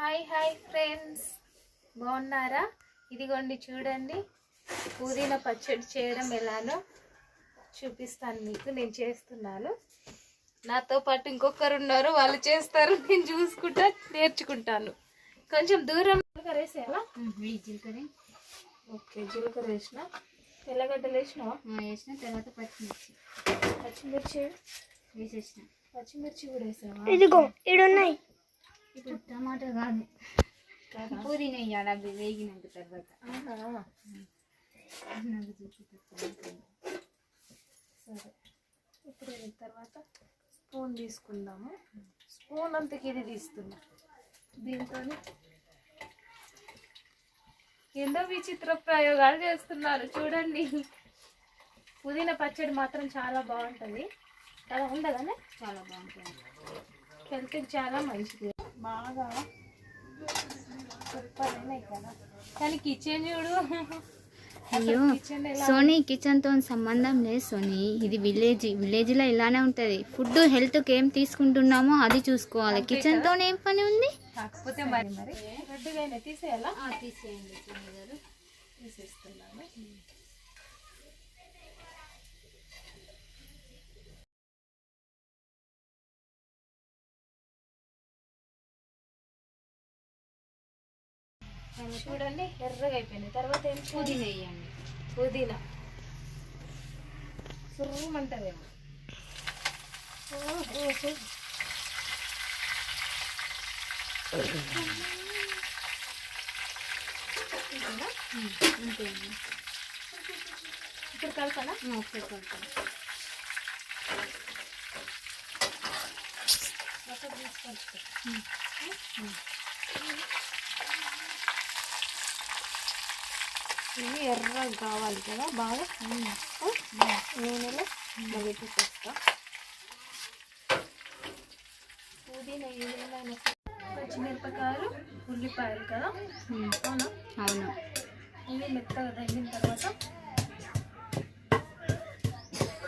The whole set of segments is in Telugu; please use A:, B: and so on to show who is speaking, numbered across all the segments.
A: Hi hi friends. బాగున్నారా? ఇదిగోండి చూడండి. పుదీనా పచ్చడి చేయడం ఎలానో చూపిస్తాను మీకు. నేను చేస్తున్నాను. నాతో పాటు ఇంకొకరు ఉన్నారు. వాళ్ళు చేస్తారు. నేను చూసుకుంటా నేర్చుకుంటాను. కొంచెం దూరం వేసేయాలా
B: జీలకర్ర.
A: ఓకే జీలకర్ర వేసిన? తెల్లగడ్డలు వేసినావా?
B: వేసిన తర్వాత పచ్చిమిర్చి.
A: పచ్చిమిర్చి?
B: వేసేసిన.
A: పచ్చిమిర్చి కూడా వేసావా?
C: ఇదిగో ఇడున్నాయి
B: ఇప్పుడు టమాటా కాదు. పుదీనా వేయాలి అవి వేగినాక తర్వాత.
A: సరే. ఇప్పుడు తర్వాత స్పూన్ తీసుకుందాము. స్పూన్ అంతకి ఇది తీస్తున్నా. దీంతో ఎన్నో విచిత్ర ప్రయోగాలు చేస్తున్నారు. చూడండి. పుదీనా పచ్చడి మాత్రం చాలా బాగుంటుంది. కదా ఉండగానే
B: చాలా బాగుంటుంది.
A: హెల్త్కి చాలా మంచిది. బాగా సూపర్ అయినాయి కదా. కానీ కిచెన్ చూడు.
B: అయ్యో సోనీ కిచెన్తో సంబంధం లేదు సోనీ. ఇది విలేజ్ విలేజ్లో ఇలానే ఉంటది. ఫుడ్ హెల్త్కి ఏం తీసుకుంటున్నామో అది చూసుకోవాలి. కిచెన్తో ఏం పని ఉంది?
A: కాకపోతే మరి మరి. రెడ్డిగా తీసేయాలా?
B: తీసేయండి సోనీ గారు.
A: తీసేస్తున్నాను. చూడండి ఎర్రగా అయిపోయింది. తర్వాత ఏం?
B: పుదీనా వేయండి.
A: పుదీనా. సుర్రమంటదేమో?
B: అంతే
A: ఇప్పుడు కలపాలా
B: ఒకసారి కలుపుతాను
A: ఒకటి తీసుకొచ్చుకో ఇవి ఎర్రగా కావాలి కదా బాగా? నూనెలో తీసేస్తా పుదీనా పచ్చిమిరపకాయలు ఉల్లిపాయలు కదా? అవునా?
B: అవును.
A: ఇవి మెత్తగా తగిలిన తర్వాత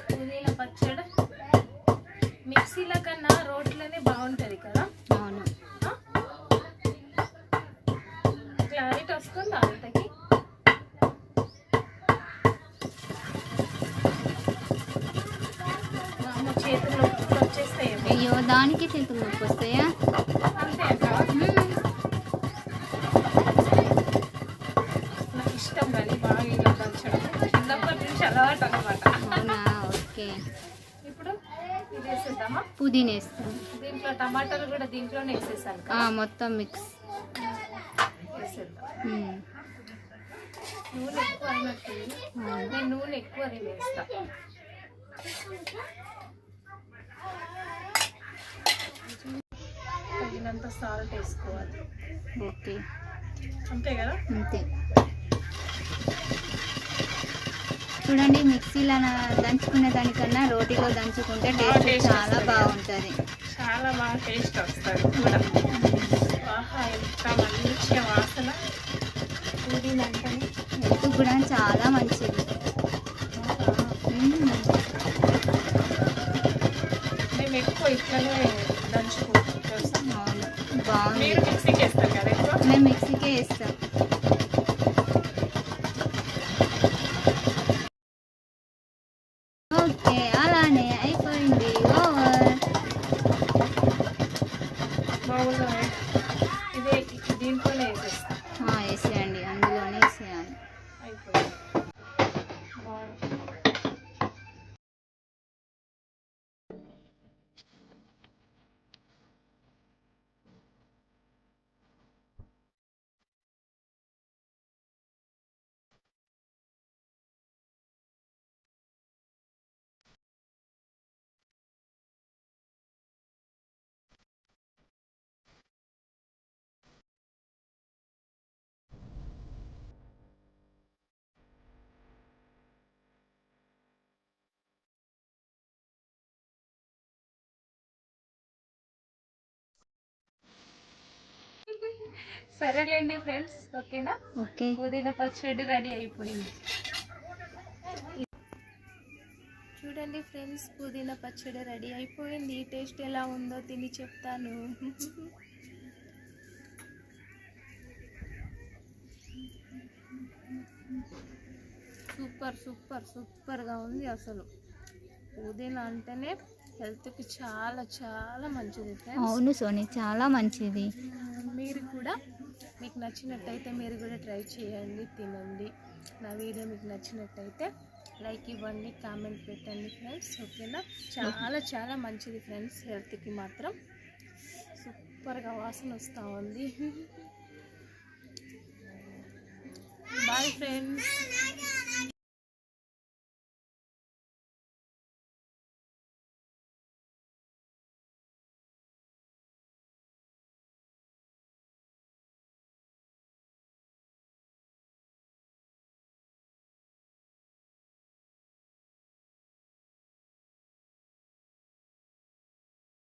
A: పుదీనా పచ్చడి మిక్సీల కన్నా రోట్లోనే బాగుంటుంది కదా?
B: అవును.
A: క్లారిటీ వస్తుందా అంతకి?
B: దానికి చేతులు నొప్పి వస్తాయా?
A: నాకు ఇష్టం కానీ బాగా ఇలా చిన్నప్పటి నుంచి అలవాటు అనమాట
B: అవునా? ఓకే.
A: ఇప్పుడు ఇది వేసేద్దామా
B: పుదీనా వేస్తాం.
A: దీంట్లో టమాటాలు కూడా దీంట్లోనే వేసేసాను
B: మొత్తం మిక్స్
A: వేసేద్దాం నూనె ఎక్కువ అయినట్టు నేను నూనె ఎక్కువ వేస్తా తగినంత సాల్ట్ వేసుకోవాలి.
B: ఓకే.
A: అంతే కదా?
B: అంతే. చూడండి మిక్సీలో దంచుకునే దానికన్నా రోటీలో దంచుకుంటే టేస్ట్ చాలా. బాగుంటుంది.
A: చాలా బాగా టేస్ట్ వస్తుంది కూడా. ఆహా ఎంత మంచి వాసన.
B: హెల్త్ కూడా చాలా మంచిది. మ్మ్.
A: మేము ఎక్కువ ఇట్లనే దంచుకుంటాం.
B: అవును బాగుంది
A: మీరు మిక్సీకి వేస్తారు కదా ఎక్కువ?
B: మేము మిక్సీకే వేస్తాం ఓకే అలానే అయిపోయింది. ఓవర్.
A: మామూలుగా ఇదే దీంట్లోనే వేసేస్తాం. సరేలేండి ఫ్రెండ్స్ ఓకేనా?
B: ఓకే.
A: పుదీనా పచ్చడి రెడీ అయిపోయింది. చూడండి ఫ్రెండ్స్ పుదీనా పచ్చడి రెడీ అయిపోయింది. టేస్ట్ ఎలా ఉందో తిని చెప్తాను. సూపర్ సూపర్ సూపర్గా ఉంది అసలు. పుదీనా అంటేనే హెల్త్కి చాలా చాలా మంచిది ఫ్రెండ్స్
B: అవును సోనీ చాలా మంచిది.
A: మీరు కూడా మీకు నచ్చినట్టయితే మీరు కూడా ట్రై చేయండి తినండి. నా వీడియో మీకు నచ్చినట్టయితే లైక్ ఇవ్వండి కామెంట్ పెట్టండి ఫ్రెండ్స్ ఓకేనా? చాలా చాలా మంచిది ఫ్రెండ్స్ హెల్త్కి మాత్రం. సూపర్గా వాసన వస్తూ ఉంది. Bye friends